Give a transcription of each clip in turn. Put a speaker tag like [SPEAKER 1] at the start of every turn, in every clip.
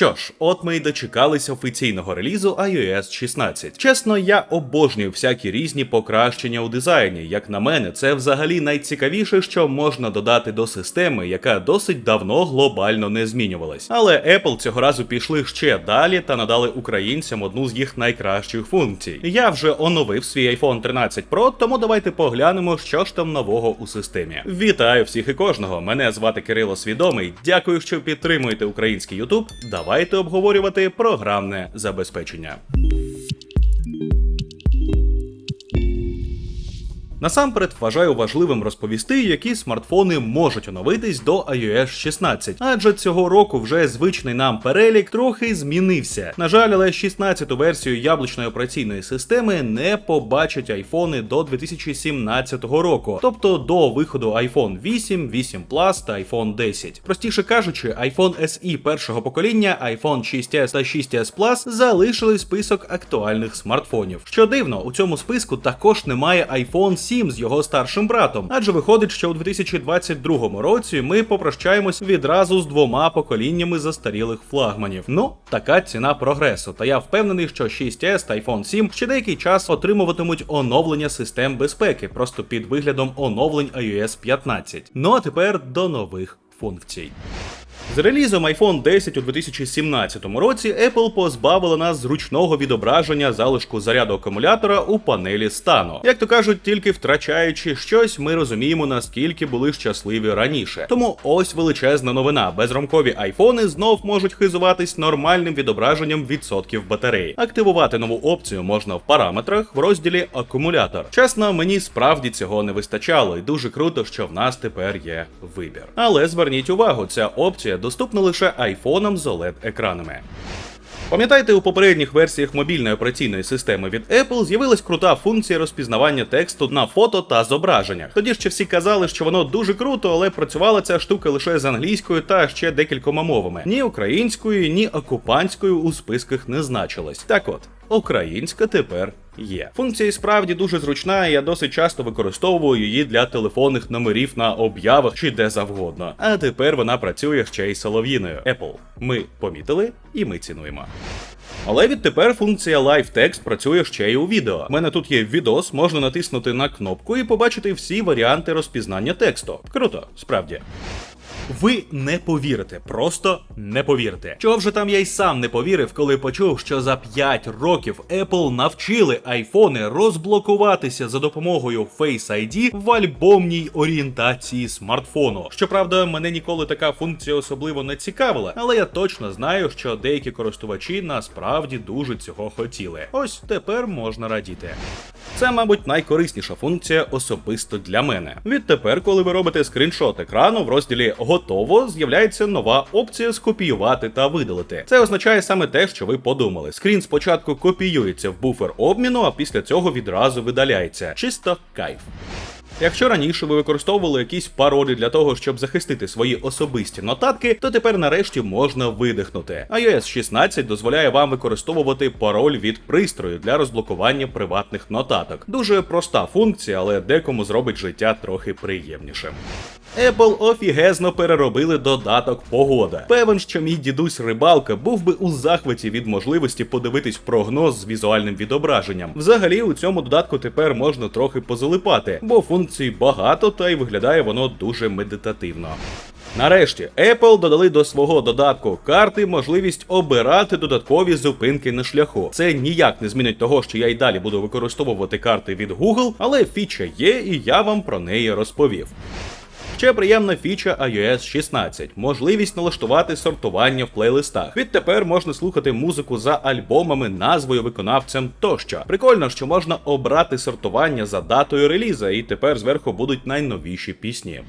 [SPEAKER 1] Що ж, от ми й дочекалися офіційного релізу iOS 16. Чесно, я обожнюю всякі різні покращення у дизайні. Як на мене, це взагалі найцікавіше, що можна додати до системи, яка досить давно глобально не змінювалась. Але Apple цього разу пішли ще далі та надали українцям одну з їх найкращих функцій. Я вже оновив свій iPhone 13 Pro, тому давайте поглянемо, що ж там нового у системі. Вітаю всіх і кожного! Мене звати Кирило Свідомий. Дякую, що підтримуєте український YouTube. Давайте обговорювати програмне забезпечення. Насамперед вважаю важливим розповісти, які смартфони можуть оновитись до iOS 16, адже цього року вже звичний нам перелік трохи змінився. На жаль, але 16-ту версію яблучної операційної системи не побачать айфони до 2017 року, тобто до виходу iPhone 8, 8 Plus та iPhone 10. Простіше кажучи, iPhone SE першого покоління, iPhone 6s та 6s Plus залишили список актуальних смартфонів. Що дивно, у цьому списку також немає iPhone 7 з його старшим братом, адже виходить, що у 2022 році ми попрощаємось відразу з двома поколіннями застарілих флагманів. Ну, така ціна прогресу. Та я впевнений, що 6s та iPhone 7 ще деякий час отримуватимуть оновлення систем безпеки, просто під виглядом оновлень iOS 15. Ну а тепер до нових функцій. З релізом iPhone 10 у 2017 році Apple позбавила нас зручного відображення залишку заряду акумулятора у панелі стану. Як то кажуть, тільки втрачаючи щось, ми розуміємо, наскільки були щасливі раніше. Тому ось величезна новина. Безромкові айфони знов можуть хизуватись нормальним відображенням відсотків батареї. Активувати нову опцію можна в параметрах в розділі акумулятор. Чесно, мені справді цього не вистачало, і дуже круто, що в нас тепер є вибір. Але зверніть увагу, ця опція доступна лише айфонам з oled екранами. Пам'ятаєте, у попередніх версіях мобільної операційної системи від Apple з'явилась крута функція розпізнавання тексту на фото та зображеннях. Тоді ще всі казали, що воно дуже круто, але працювала ця штука лише з англійською та ще декількома мовами. Ні українською, ні окупанською у списках не значилось. Так от, українська тепер є. Функція справді дуже зручна, і я досить часто використовую її для телефонних номерів на об'явах чи де завгодно. А тепер вона працює ще й солов'їною. Apple. Ми помітили і ми цінуємо. Але відтепер функція Live Text працює ще й у відео. У мене тут є відос, можна натиснути на кнопку і побачити всі варіанти розпізнання тексту. Круто, справді. Ви не повірите, просто не повірите. Чого вже там я й сам не повірив, коли почув, що за 5 років Apple навчили айфони розблокуватися за допомогою Face ID в альбомній орієнтації смартфону. Щоправда, мене ніколи така функція особливо не цікавила, але я точно знаю, що деякі користувачі насправді дуже цього хотіли. Ось тепер можна радіти. Це, мабуть, найкорисніша функція особисто для мене. Відтепер, коли ви робите скріншот екрану в розділі Готово з'являється нова опція скопіювати та видалити. Це означає саме те, що ви подумали. Скрін спочатку копіюється в буфер обміну, а після цього відразу видаляється. Чисто кайф. Якщо раніше ви використовували якісь паролі для того, щоб захистити свої особисті нотатки, то тепер нарешті можна видихнути. iOS 16 дозволяє вам використовувати пароль від пристрою для розблокування приватних нотаток. Дуже проста функція, але декому зробить життя трохи приємнішим. Apple офігезно переробили додаток погода. Певен, що мій дідусь рибалка був би у захваті від можливості подивитись прогноз з візуальним відображенням. Взагалі у цьому додатку тепер можна трохи позалипати, бо функцій багато, та й виглядає воно дуже медитативно. Нарешті Apple додали до свого додатку карти можливість обирати додаткові зупинки на шляху. Це ніяк не змінить того, що я й далі буду використовувати карти від Google, але фіча є, і я вам про неї розповів. Ще приємна фіча iOS 16 можливість налаштувати сортування в плейлистах. Відтепер можна слухати музику за альбомами, назвою виконавцем тощо. Прикольно, що можна обрати сортування за датою реліза, і тепер зверху будуть найновіші пісні.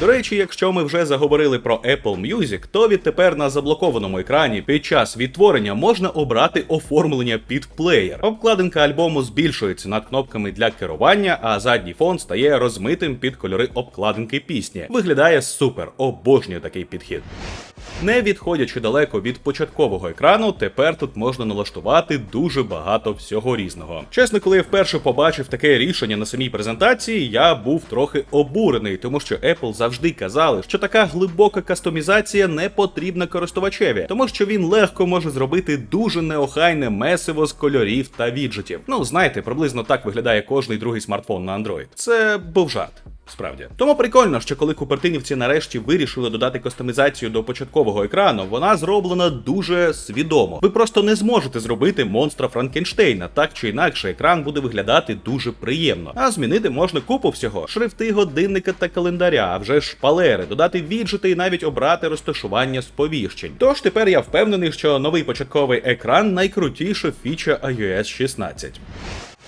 [SPEAKER 1] До речі, якщо ми вже заговорили про Apple Music, то відтепер на заблокованому екрані під час відтворення можна обрати оформлення під плеєр. Обкладинка альбому збільшується над кнопками для керування, а задній фон стає розмитим під кольори обкладинки пісні. Виглядає супер, обожнюю такий підхід. Не відходячи далеко від початкового екрану, тепер тут можна налаштувати дуже багато всього різного. Чесно, коли я вперше побачив таке рішення на самій презентації, я був трохи обурений, тому що Apple завжди казали, що така глибока кастомізація не потрібна користувачеві, тому що він легко може зробити дуже неохайне месиво з кольорів та віджитів. Ну знаєте, приблизно так виглядає кожний другий смартфон на Android. Це був жарт. Справді, тому прикольно, що коли купертинівці нарешті вирішили додати кастомізацію до початкового екрану, вона зроблена дуже свідомо. Ви просто не зможете зробити монстра Франкенштейна, так чи інакше, екран буде виглядати дуже приємно. А змінити можна купу всього: шрифти, годинника та календаря, а вже шпалери, додати віджити і навіть обрати розташування сповіщень. Тож тепер я впевнений, що новий початковий екран найкрутіша фіча iOS 16.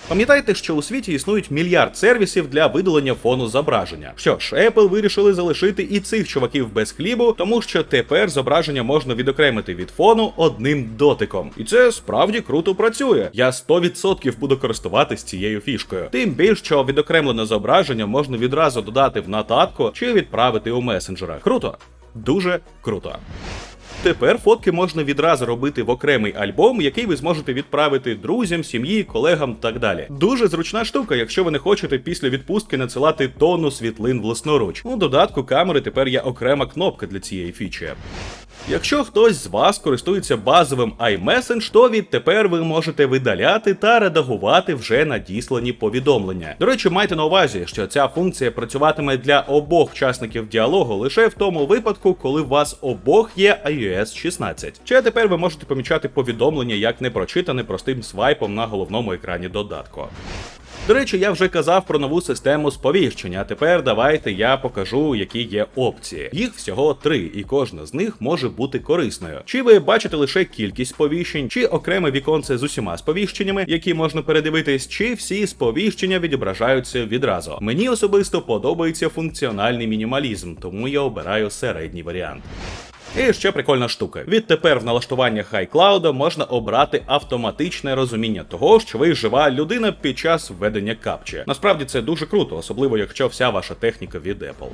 [SPEAKER 1] Пам'ятайте, що у світі існують мільярд сервісів для видалення фону зображення. Що ж, Apple вирішили залишити і цих чуваків без хлібу, тому що тепер зображення можна відокремити від фону одним дотиком. І це справді круто працює. Я 100% буду користуватись цією фішкою. Тим більш, що відокремлене зображення можна відразу додати в нотатку чи відправити у месенджерах. Круто, дуже круто. Тепер фотки можна відразу робити в окремий альбом, який ви зможете відправити друзям, сім'ї, колегам так далі. Дуже зручна штука, якщо ви не хочете після відпустки надсилати тонну світлин власноруч. У додатку камери тепер є окрема кнопка для цієї фічі. Якщо хтось з вас користується базовим iMessage, то відтепер ви можете видаляти та редагувати вже надіслані повідомлення. До речі, майте на увазі, що ця функція працюватиме для обох учасників діалогу лише в тому випадку, коли у вас обох є iOS 16. Чи тепер ви можете помічати повідомлення як непрочитане простим свайпом на головному екрані додатку. До речі, я вже казав про нову систему сповіщення. а Тепер давайте я покажу, які є опції. Їх всього три, і кожна з них може бути корисною. Чи ви бачите лише кількість сповіщень, чи окреме віконце з усіма сповіщеннями, які можна передивитись, чи всі сповіщення відображаються відразу. Мені особисто подобається функціональний мінімалізм, тому я обираю середній варіант. І ще прикольна штука. Відтепер в налаштуваннях iCloud можна обрати автоматичне розуміння того, що ви жива людина під час введення капчі. Насправді це дуже круто, особливо якщо вся ваша техніка від Apple.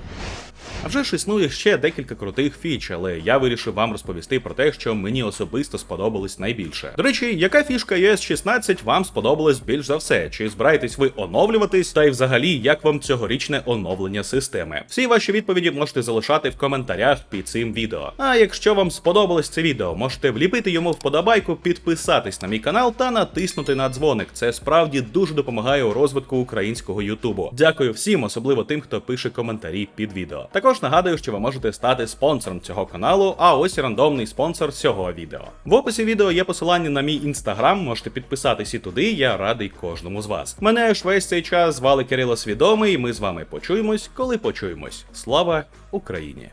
[SPEAKER 1] А вже ж існує ще декілька крутих фіч, але я вирішив вам розповісти про те, що мені особисто сподобалось найбільше. До речі, яка фішка iOS 16 вам сподобалась більш за все? Чи збираєтесь ви оновлюватись? Та й взагалі, як вам цьогорічне оновлення системи? Всі ваші відповіді можете залишати в коментарях під цим відео. А якщо вам сподобалось це відео, можете вліпити йому вподобайку, підписатись на мій канал та натиснути на дзвоник. Це справді дуже допомагає у розвитку українського Ютубу. Дякую всім, особливо тим, хто пише коментарі під відео. Також нагадую, що ви можете стати спонсором цього каналу, а ось рандомний спонсор цього відео. В описі відео є посилання на мій інстаграм, можете підписатись і туди, я радий кожному з вас. Мене ж весь цей час звали Кирило Свідомий, і ми з вами почуємось, коли почуємось. Слава Україні!